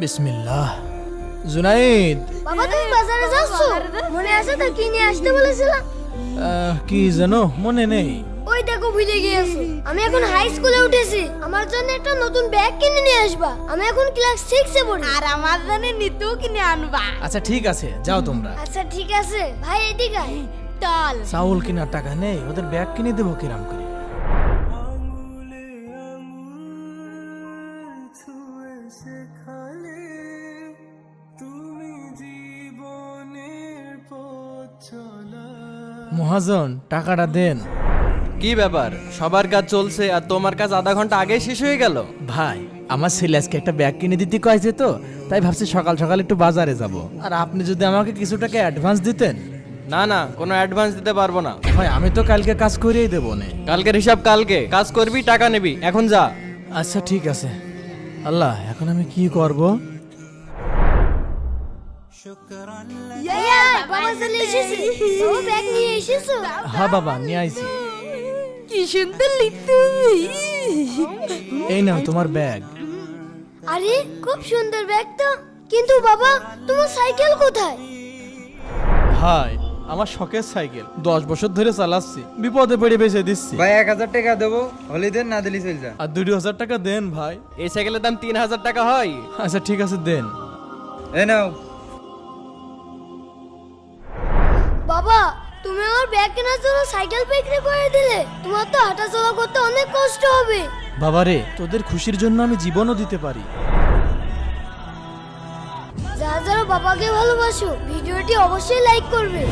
বিসমিল্লাহ। জুনাইদ। বাবা তুমি বাজারে যাচ্ছ? মনে আছে তো কি নিয়ে আসতে বলেছিলাম আহ, কি জানো মনে নেই। ওই দেখো ভুলে গিয়েছো। আমি এখন হাই স্কুলে উঠেছি। আমার জন্য একটা নতুন ব্যাগ কিনে নিয়ে আসবা। আমি এখন ক্লাস সিক্সে পড়ি। আর আমার জন্য নিতেও কিনে আনবা। আচ্ছা ঠিক আছে যাও তোমরা। আচ্ছা ঠিক আছে। ভাই এদিকে আয়। চল। চাউল কেনার টাকা নেই ওদের ব্যাগ কিনে দেবো কিরাম করে। মহাজন টাকাটা দেন। কি ব্যাপার? সবার কাজ চলছে আর তোমার কাজ আধা ঘণ্টা আগে শেষ হয়ে গেল? ভাই আমার ছেলে আজকে একটা ব্যাগ কিনে দিতে কয়েছে তো তাই ভাবছি সকাল সকাল একটু বাজারে যাব। আর আপনি যদি আমাকে কিছু টাকা অ্যাডভান্স দিতেন? না না কোনো অ্যাডভান্স দিতে পারব না। ভাই আমি তো কালকে কাজ করিয়েই দেবো নে। কালকের হিসাব কালকে। কাজ করবি টাকা নিবি। এখন যা। আচ্ছা ঠিক আছে। আল্লাহ এখন আমি কি করব? বাবা চলে এসেছে। বাবা ব্যাগ নিয়ে এসেছ। হ্যাঁ বাবা নিয়ে আইছি। কি সুন্দর লিখতে এই নাও তোমার ব্যাগ। আরে খুব সুন্দর ব্যাগ তো। কিন্তু বাবা তোমার সাইকেল কোথায়? ভাই আমার শখের সাইকেল। দশ বছর ধরে চালাচ্ছি। বিপদে পড়ে বেঁচে দিচ্ছি। ভাই এক হাজার টাকা দেবো। হলি দেন না দিলি চল যা আর দুটো হাজার টাকা দেন ভাই। এই সাইকেলের দাম তিন হাজার টাকা হয়। আচ্ছা ঠিক আছে দেন। এ নাও। বাবা তুমি আমার ব্যাগ কেনার জন্য সাইকেল বিক্রি করে দিলে। তোমার তো হাঁটা চলা করতে অনেক কষ্ট হবে। বাবা রে তোদের খুশির জন্য আমি জীবনও দিতে পারি। যারা যারা বাবাকে ভালোবাসো ভিডিওটি অবশ্যই লাইক করবে।